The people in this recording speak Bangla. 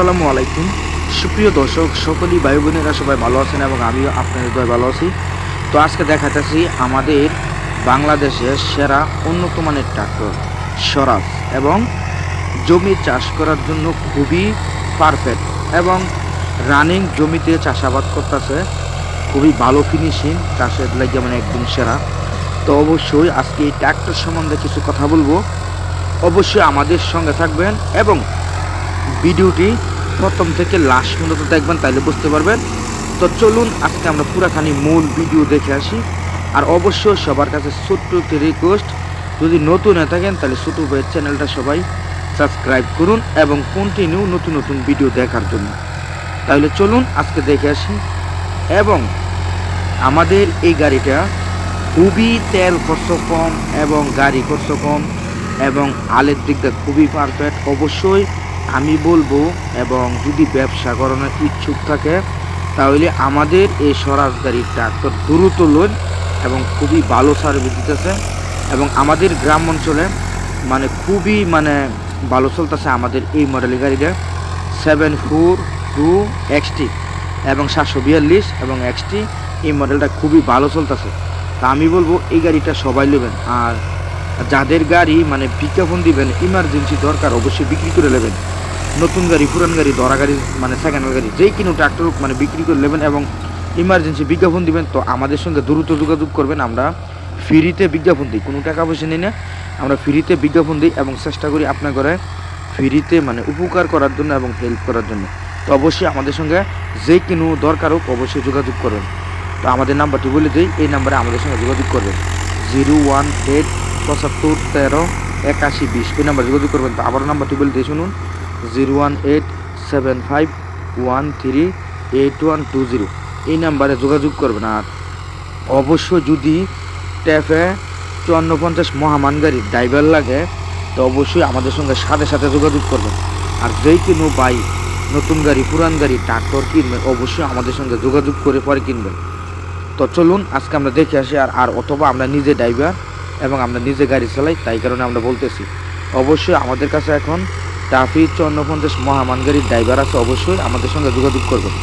আসসালামু আলাইকুম। সুপ্রিয় দর্শক, সকলেই ভাই বোনেরা সবাই ভালো আছেন এবং আমিও আপনাদের সবাই ভালো আছি। তো আজকে দেখাতেছি আমাদের বাংলাদেশের সেরা উন্নত মানের ট্রাক্টর, স্বরাজ এবং জমি চাষ করার জন্য খুবই পারফেক্ট এবং রানিং জমিতে চাষাবাদ করতেছে। খুবই ভালো ফিনিশিং চাষের লাগে মানে একদম সেরা। তো অবশ্যই আজকে এই ট্রাক্টর সম্বন্ধে কিছু কথা বলব। অবশ্যই আমাদের সঙ্গে থাকবেন এবং ভিডিওটি প্রথম থেকে লাস্ট পর্যন্ত দেখবেন, তাইলে বুঝতে পারবেন। তো চলুন, আজকে আমরা পুরাখানি মূল ভিডিও দেখে আসি। আর অবশ্যই সবার কাছে ছোট্ট একটি রিকোয়েস্ট যদি নতুন হয়ে থাকেন তাহলে ছোটো ভাইয়ের চ্যানেলটা সবাই সাবস্ক্রাইব করুন এবং কন্টিনিউ নতুন নতুন ভিডিও দেখার জন্য। তাহলে চলুন, আজকে দেখে আসি। এবং আমাদের এই গাড়িটা খুবই তেল খরচ কম এবং গাড়ি খরচ কম এবং আলের দিকটা খুবই পারফেক্ট অবশ্যই আমি বলব এবং যদি ব্যবসা করানোর ইচ্ছুক থাকে, তাহলে আমাদের এই স্বরাজ গাড়ির ট্রাক্টর দ্রুত লোন এবং খুবই ভালো সার্ভিস দিতেছে এবং আমাদের গ্রাম অঞ্চলে মানে খুবই মানে ভালো চলতেছে আমাদের এই মডেলের গাড়িটা। সেভেন ফোর টু এক্সটি এবং সাতশো বিয়াল্লিশ এবং এক্সটি এই মডেলটা খুবই ভালো চলতেছে। তা আমি বলব এই গাড়িটা সবাই নেবেন। আর যাদের গাড়ি মানে বিজ্ঞাপন দিবেন ইমার্জেন্সি দরকার, অবশ্যই বিক্রি করে নেবেন। নতুন গাড়ি, পুরান গাড়ি ধরা গাড়ি মানে সেকেন্ড গাড়ি যেই কিনো ট্রাক্টর মানে বিক্রি করে নেবেন এবং ইমার্জেন্সি বিজ্ঞাপন দিবেন, তো আমাদের সঙ্গে দ্রুত যোগাযোগ করবেন। আমরা ফ্রিতে বিজ্ঞাপন দিই, কোনো টাকা পয়সা নিই না। আমরা ফ্রিতে বিজ্ঞাপন দিই এবং চেষ্টা করি আপনার ঘরে ফ্রিতে মানে উপকার করার জন্য এবং হেল্প করার জন্য। তো অবশ্যই আমাদের সঙ্গে যে কোনো দরকার হোক, অবশ্যই যোগাযোগ করবেন। তো আমাদের নাম্বারটি বলে দিই, এই নাম্বারে আমাদের সঙ্গে যোগাযোগ করবেন। জিরো ওয়ান এইট পঁচাত্তর, তেরো, একাশি, বিশ। এই নাম্বার যোগাযোগ করবেন তো। আবার নাম্বারটি বলে দিয়ে শুনুন। Zero one eight seven five one three eight one two zero. এই নাম্বারে যোগাযোগ করবেন। আর অবশ্যই যদি ট্যাফে চুয়ান্ন পঞ্চাশ মহামান গাড়ির ড্রাইভার লাগে, তো অবশ্যই আমাদের সঙ্গে সাথে সাথে যোগাযোগ করবেন। আর যেই কোনো বাইক নতুন গাড়ি, পুরান গাড়ি, ট্রাক্টর কিনবেন অবশ্যই আমাদের সঙ্গে যোগাযোগ করে পরে কিনবেন। তো চলুন, আজকে আমরা দেখে আসি, আর আর অথবা আমরা নিজে ড্রাইভার এবং আমরা নিজে গাড়ি চালাই, তাই কারণে আমরা বলতেছি। অবশ্যই আমাদের কাছে এখন ট্রাফিক চুয়ান্ন পঞ্চাশ মহামান গাড়ির ড্রাইভার আছে, অবশ্যই আমাদের সঙ্গে যোগাযোগ করবেন।